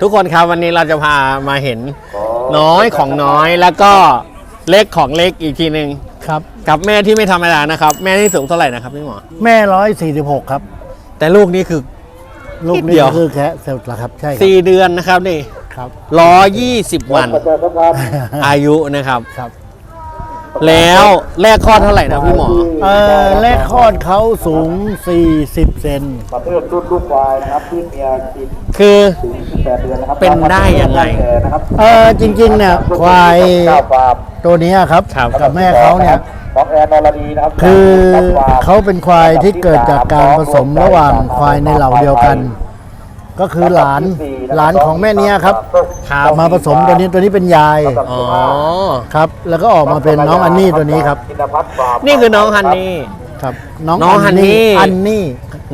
ทุกคนครับวันนี้เราจะพามาเห็นน้อยของน้อยแล้วก็เล็กของเล็กอีกทีหนึ่งครับ กับแม่ที่ไม่ธรรมดานะครับ แม่ที่สูงเท่าไหร่นะครับพี่หมอ แม่ร้อยสี่สิบหกครับ แต่ลูกนี่คือ ลูกนิดนี่เดียว คือแค่เซลล์ละครับ ใช่ครับ4เดือนนะครับนี่ครับ ร้อยี่สิบวัน อายุนะครับ ครับ แล้วแรกคลอดเท่าไหร่นะพี่หมอ เออแรกคลอดเขาสูง 40 เซนประเภทรุ่นลูกควายนะครับที่เมียกินคือถึง18เดือนนะครับเป็นได้ยังไง นะครับเออจริงๆเนี่ยควายเก้าฟาร์มตัวเนี้ยครับ ครับ กับแม่เขาเนี่ย น้องแอนนรดีนะครับคือจากฟร์มเขาเป็นควายที่เกิดจากการผสมระหว่างควายในเหล่าเดียวกัน ก็คือหลานหลานของแม่เนี้ยครับครับมาผสมตัวนี้ตัวนี้เป็นยายอ๋อครับ แล้วก็ออกมาเป็นน้องอันนี่ตัวนี้ครับกินพัฒน์ฟาร์มนี่คือน้องฮันนี่ครับ น้องน้องฮันนี่อันนี่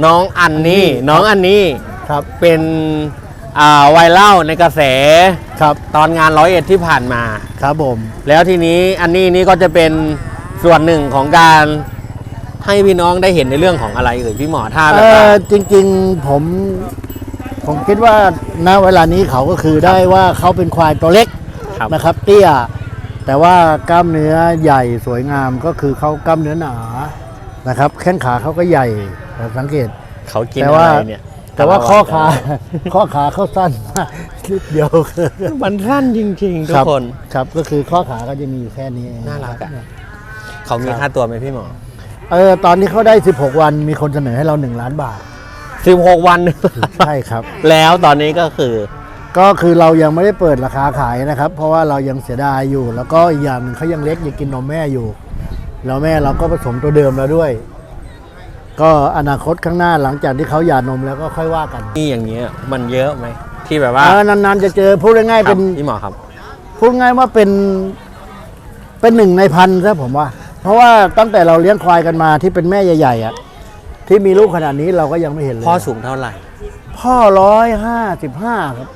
น้องอันนี่น้องอันนี่ครับเป็นอ่าไวรัลในกระแสครับตอนงานร้อยเอ็ดที่ผ่านมาครับผมแล้วทีนี้อันนี้นี่ก็จะเป็นส่วนหนึ่งของการให้พี่น้องได้เห็นในเรื่องของอะไรเอ่ยพี่หมอถ้าแบเอบว่าอจริง ๆ ผม ผมคิดว่าณเวลานี้เขาก็คือได้ว่าเขาเป็นควายตัวเล็กครับ นะครับ เตี้ย แต่ว่ากล้ามเนื้อใหญ่สวยงามก็คือเขากล้ามเนื้อหนานะครับ แข้งขาเขาก็ใหญ่สังเกต เขากินแต่อะว่า ไรเนี่ยแต่ว่าข้อขา ข้อขาเขาสั้นมากนิดเดียวคือมันสั้นจริงๆทุกรับคน ครับก็คือข้อขาก็จะมีอยู่แค่นี้เองน่ารักอะคบเขามีค่าตัวไหมพี่หมอ เออตอนนี้เขาได้ 16 วันมีคนเสนอให้เรา 1 ล้านบาท 16 วัน ใช่ครับ แล้วตอนนี้ก็คือ ก็คือเรายังไม่ได้เปิดราคาขายนะครับ เพราะว่าเรายังเสียดายอยู่ แล้วก็อีกอย่างหนึ่งเขายังเล็กยังกินนมแม่อยู่ แล้วแม่เราก็ผสมตัวเดิมแล้วด้วย ก็อนาคตข้างหน้าหลังจากที่เขาหย่านมแล้วก็ค่อยว่ากันนี่อย่างเงี้ยมันเยอะไหมที่แบบว่าเออนานๆจะเจอพูดง่ายๆครัเป็บนพี่หมอครับพูดง่ายว่าเป็นเป็นหนึ่งในพันครับผมว่า เพราะว่าตั้งแต่เราเลี้ยงควายกันมาที่เป็นแม่ใหญ่ๆอะ ที่มีลูกขนาดนี้เราก็ยังไม่เห็นเลยพ่อสูงเท่าไหร่ พ่อร้อยห้าสิบห้าครับ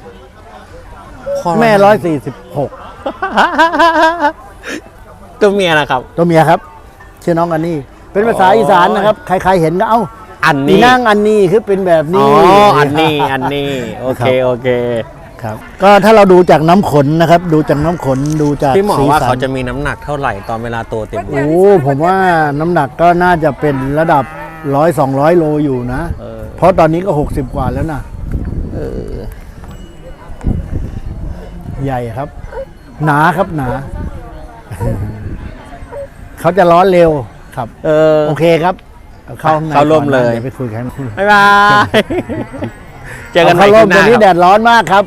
พ่อแม่ร้อยสี่สิบหกตัวเมียนะครับ ตัวเมียครับชื่อน้องอันนี่เป็นภาษาอ๋ออีอีสานนะครับ ใครๆเห็นก็เอ้าอันนี่นี้นั่งอันนี้คือเป็นแบบอ๋นี้ออันนี้อันนี้โอเคครับโอเคครับก็ถ้าเราดูจากน้ำขนนะครับ ดูจากน้ำขนดูจากพี่หมอสีว่าสันเขาจะมีน้ำหนักเท่าไหร่ตอนเวลาโตเต็มวัโอ้ยผมว่าน้ำหนักก็น่าจะเป็นระดับ ร้อยสองร้อยโลอยู่นะ เออ เพราะตอนนี้ก็หกสิบกว่าแล้วนะเออ ใหญ่ครับ หนาครับหนา เขาจะร้อนเร็วครับ เออ โอเคครับเอาเข้าข้างในเข้าร่มก่อนนะเลย ดี๋วไปคุยกัน บ๊ายบาย เจอกันใหม่เข้าคร่ลิมปหตอน้านนี้คแดรับดร้อนมากครับ